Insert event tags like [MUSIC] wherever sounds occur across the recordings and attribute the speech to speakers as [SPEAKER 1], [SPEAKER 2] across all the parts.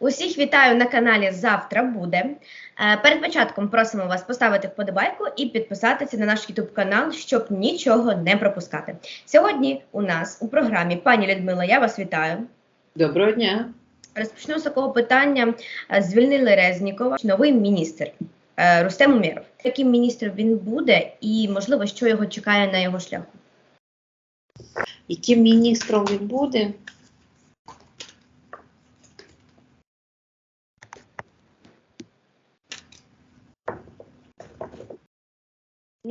[SPEAKER 1] Усіх вітаю на каналі Завтра буде. Е, Перед початком просимо вас поставити вподобайку і підписатися на наш YouTube канал, щоб нічого не пропускати. Сьогодні у нас у програмі пані Людмила, я вас вітаю.
[SPEAKER 2] Доброго дня.
[SPEAKER 1] Розпочну з такого питання. Е, Звільнили Резнікова, новий міністр е, Рустем Умєров. Яким міністром він буде, і можливо, що його чекає на його шляху?
[SPEAKER 2] Яким міністром він буде?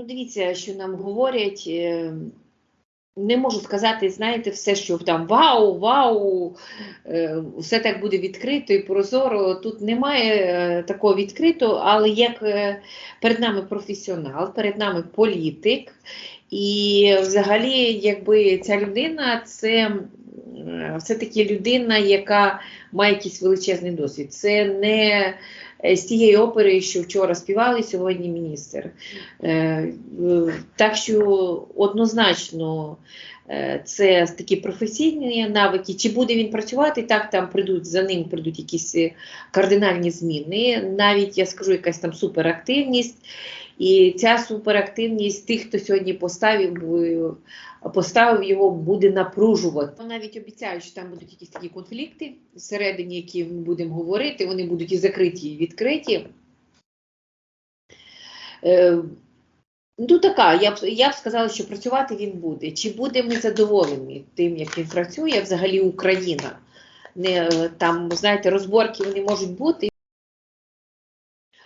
[SPEAKER 2] Ну, дивіться, що нам говорять. е, Не можу сказати, знаєте, все, що там вау, вау, е, все так буде відкрито і прозоро. Тут немає е, такого відкритого, але як перед нами професіонал, перед нами політик, і взагалі, якби ця людина це все-таки людина, яка має якийсь величезний досвід. Це не з тієї опери, що вчора співали, сьогодні міністр. Е, е, Так що однозначно е, це такі професійні навики. Чи буде він працювати, так там прийдуть за ним прийдуть якісь е, кардинальні зміни. Навіть я скажу, якась там суперактивність. І ця суперактивність тих, хто сьогодні поставив, е, поставив його, буде напружувати. Навіть обіцяють, що там будуть якісь такі конфлікти всередині, які ми будемо говорити, вони будуть і закриті, і відкриті. Е, Ну, така, я б, я б сказала, що працювати він буде. Чи будемо ми задоволені тим, як він працює, взагалі Україна? Не, е, там, знаєте, розборки вони можуть бути.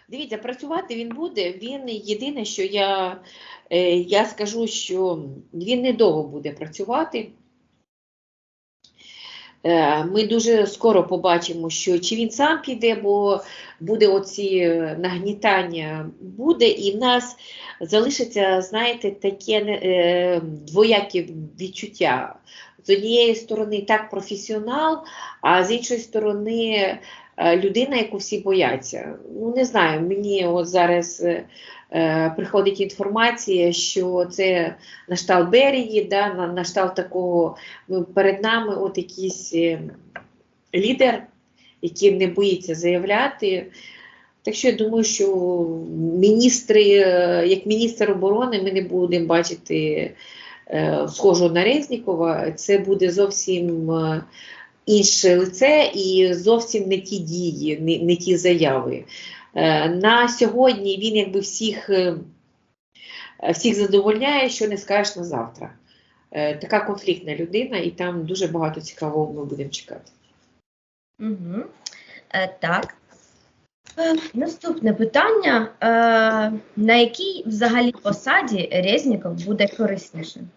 [SPEAKER 2] Дивіться, працювати він буде. Він єдине, що я, е, я скажу, що він недовго буде працювати. Е, Ми дуже скоро побачимо, що чи він сам піде, бо буде оці нагнітання буде, і в нас залишиться, знаєте, таке е, двояке відчуття. З однієї сторони, так професіонал, а з іншої сторони, людина, яку всі бояться. Ну, не знаю, мені от зараз е, е, приходить інформація, що це на штат Берії, да, на, на такого, ну, перед нами от якийсь е, лідер, який не боїться заявляти. Так що я думаю, що міністри, е, як міністр оборони, ми не будемо бачити е, схожого на Резнікова. Це буде зовсім е, інше лице і зовсім не ті дії, не, не ті заяви. Е, На сьогодні він якби всіх, е, всіх задовольняє, що не скажеш на завтра. Е, Така конфліктна людина, і там дуже багато цікавого ми будемо чекати.
[SPEAKER 1] Угу. Е, так. Е, наступне питання. Е, на якій взагалі посаді Резніков буде кориснішим?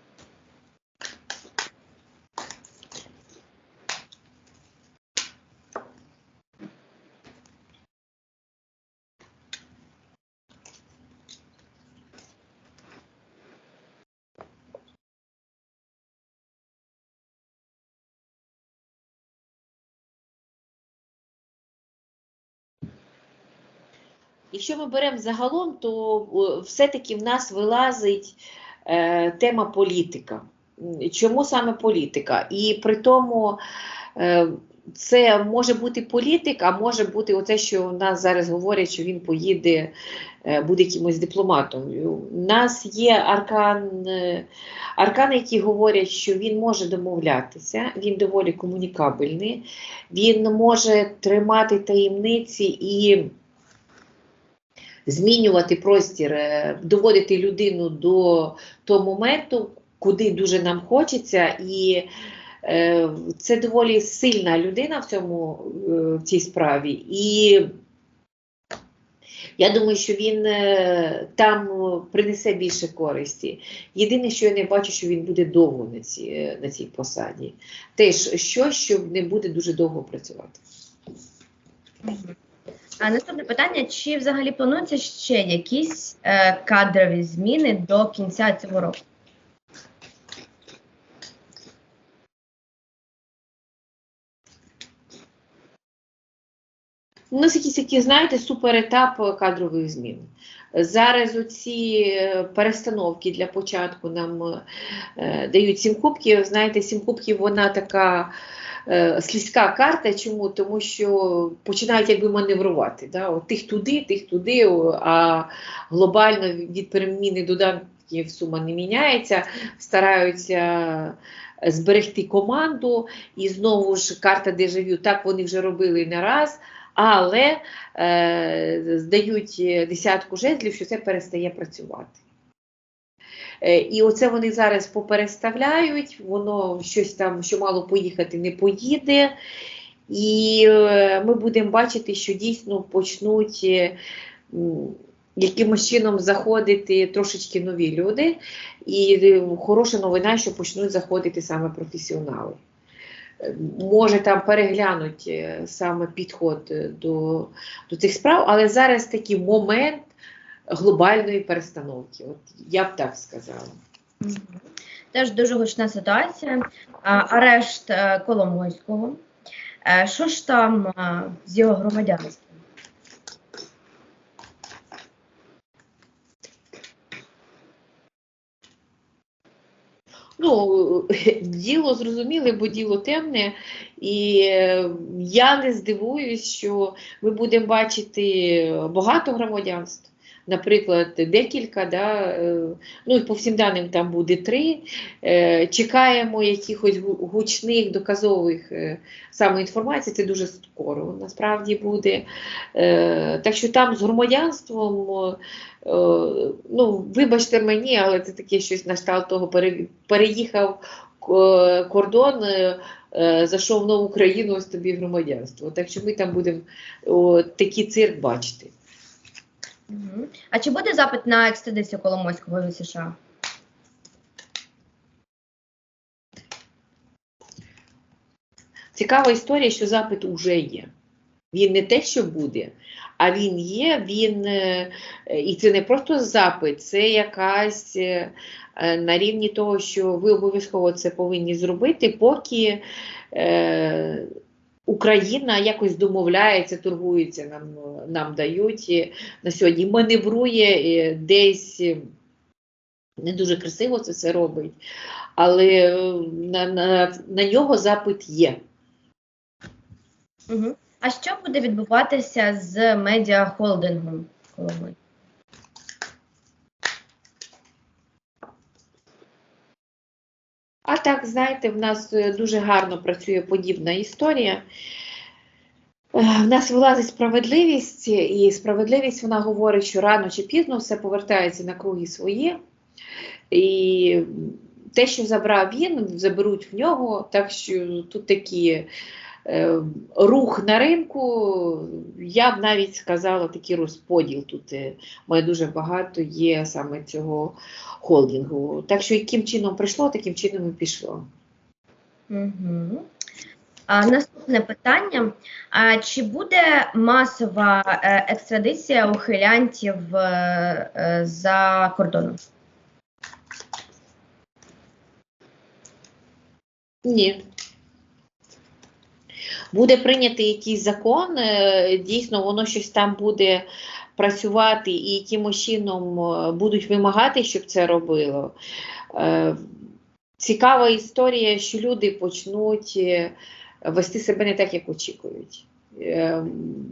[SPEAKER 2] Якщо ми беремо загалом, то все-таки в нас вилазить е, тема політика. Чому саме політика? І при тому е, це може бути політик, а може бути оце, що в нас зараз говорять, що він поїде, е, буде якимось дипломатом. У нас є аркан, е, аркани, які говорять, що він може домовлятися, він доволі комунікабельний, він може тримати таємниці і змінювати простір, е, доводити людину до того моменту, куди дуже нам хочеться, і е, це доволі сильна людина в цьому е, в цій справі. І я думаю, що він там принесе більше користі. Єдине, що я не бачу, що він буде довго на цій, на цій посаді. Теж щось, що не буде дуже довго працювати.
[SPEAKER 1] А наступне питання: чи взагалі плануються ще якісь е, кадрові зміни до кінця цього року?
[SPEAKER 2] У нас якийсь такий, знаєте, суперетап кадрових змін. Зараз оці е, перестановки для початку нам е, дають сім кубків. Знаєте, сім кубків вона така е, слизька карта. Чому? Тому що починають якби маневрувати. Да? От тих туди, тих туди, а глобально від переміни додатків сума не міняється, стараються зберегти команду. І знову ж карта дежавю, так вони вже робили не раз. Але е, здають десятку жезлів, що це перестає працювати. Е, і оце вони зараз попереставляють, воно щось там, що мало поїхати, не поїде. І е, ми будемо бачити, що дійсно почнуть е, якимось чином заходити трошечки нові люди. І хороша новина, що почнуть заходити саме професіонали. Може там переглянуть е, саме підход е, до, до цих справ, але зараз такий момент глобальної перестановки. От я б так сказала.
[SPEAKER 1] Теж дуже гучна ситуація. Арешт е, Коломойського. Що ж там з його громадянством?
[SPEAKER 2] Ну, [LAUGHS] діло зрозуміле, бо діло темне, і е, я не здивуюсь, що ми будемо бачити багато громадянств. Наприклад, декілька, да, е, ну і по всім даним там буде три. Е, Чекаємо якихось гучних доказових е, саме інформацій, це дуже скоро насправді буде. Так що там з громадянством, ну, вибачте мені, але це таке щось на кшталт того переїхав кордон, зайшов в нову країну, ось тобі громадянство. Так що ми там будемо о, такий цирк бачити.
[SPEAKER 1] А чи буде запит на екстрадицію Коломойського від США?
[SPEAKER 2] Цікава історія, що запит уже є. Він не те, що буде, а він є, він, е, і це не просто запит, це якась е, е, на рівні того, що ви обов'язково це повинні зробити, поки Україна якось домовляється, торгується, нам, нам дають на сьогодні, маневрує десь. е, Не дуже красиво це все робить, але е, на, на, на нього запит є.
[SPEAKER 1] Угу. А що буде відбуватися з медіахолдингом Коломой?
[SPEAKER 2] А так, знаєте, в нас е, дуже гарно працює подібна історія. Е, В нас вилазить справедливість, і справедливість вона говорить, що рано чи пізно все повертається на круги свої. І те, що забрав він, заберуть в нього. Так що тут такий е, рух на ринку, я б навіть сказала, такий розподіл. Тут е, має дуже багато є саме цього холдингу. Так що яким чином прийшло, таким чином і пішло.
[SPEAKER 1] Угу. А, наступне питання. А, чи буде масова е, екстрадиція ухилянтів е, е, за кордоном?
[SPEAKER 2] Ні. Буде прийнятий якийсь закон, е, дійсно, воно щось там буде працювати і якимось чином е, будуть вимагати, щоб це робило. Е, Цікава історія, що люди почнуть вести себе не так, як очікують.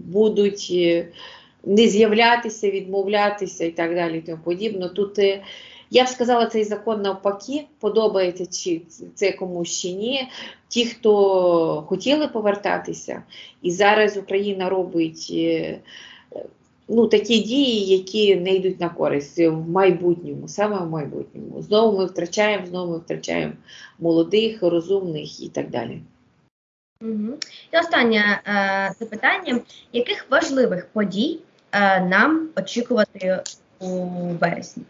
[SPEAKER 2] Будуть не з'являтися, відмовлятися і так далі. І тому подібно. Тут я б сказала, цей закон навпаки подобається чи це комусь чи ні. Ті, хто хотіли повертатися, і зараз Україна робить е, ну, такі дії, які не йдуть на користь в майбутньому, саме в майбутньому. Знову ми втрачаємо, знову ми втрачаємо молодих, розумних і так далі.
[SPEAKER 1] І останнє е, запитання: яких важливих подій е, нам очікувати у вересні?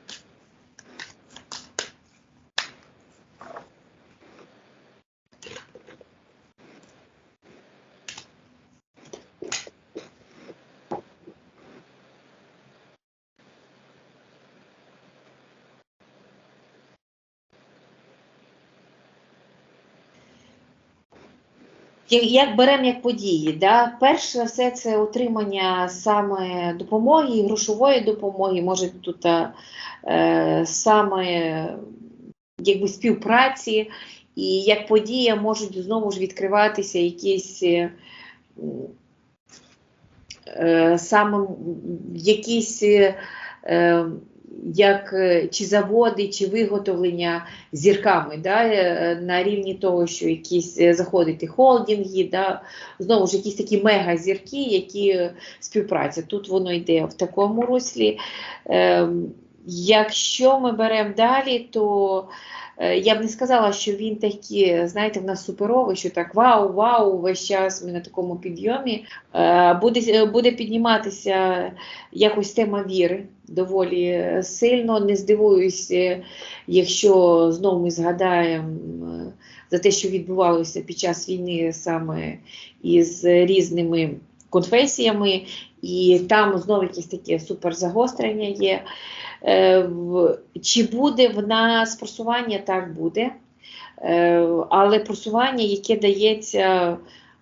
[SPEAKER 2] Як, беремо як події, да? перш за все це отримання саме допомоги, грошової допомоги, може тут е, саме якби співпраці, і як подія можуть знову ж відкриватися якісь е, е, саме якісь е, як е, чи заводи, чи виготовлення зірками, да, е, на рівні того, що якісь заходити заходять холдинги, да, знову ж якісь такі мегазірки, які е, співпраця. Тут воно йде в такому руслі. Е, Якщо ми беремо далі, то е, я б не сказала, що він такий, знаєте, в нас суперовий, що так вау, вау, весь час ми на такому підйомі. Е, Буде, буде підніматися якось тема віри доволі е, сильно. Не здивуюсь, е, якщо знову ми згадаємо е, за те, що відбувалося під час війни саме із різними конфесіями, і там знову якесь таке суперзагострення є. Е, Чи буде в нас просування? Так буде. Е, Але просування, яке дається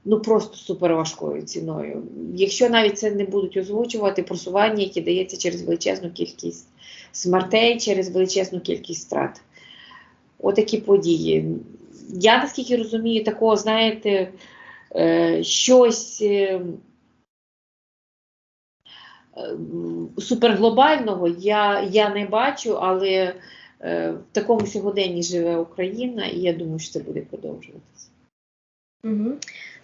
[SPEAKER 2] ну просто суперважкою ціною. Якщо навіть це не будуть озвучувати, просування, яке дається через величезну кількість смертей, через величезну кількість страт. Отакі події. Я наскільки розумію, такого, знаєте, е, щось. Е, е, суперглобального я, я не бачу, але е, в такому сьогоденні живе Україна, і я думаю, що це буде продовжуватися.
[SPEAKER 1] Угу.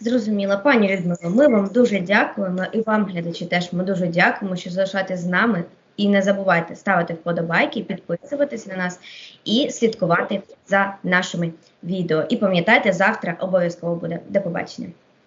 [SPEAKER 1] Зрозуміла. Пані Людмило, ми вам дуже дякуємо і вам, глядачі, теж ми дуже дякуємо, що залишаєтесь з нами. І не забувайте ставити вподобайки, підписуватися на нас і слідкувати за нашими відео. І пам'ятайте, завтра обов'язково буде. До побачення.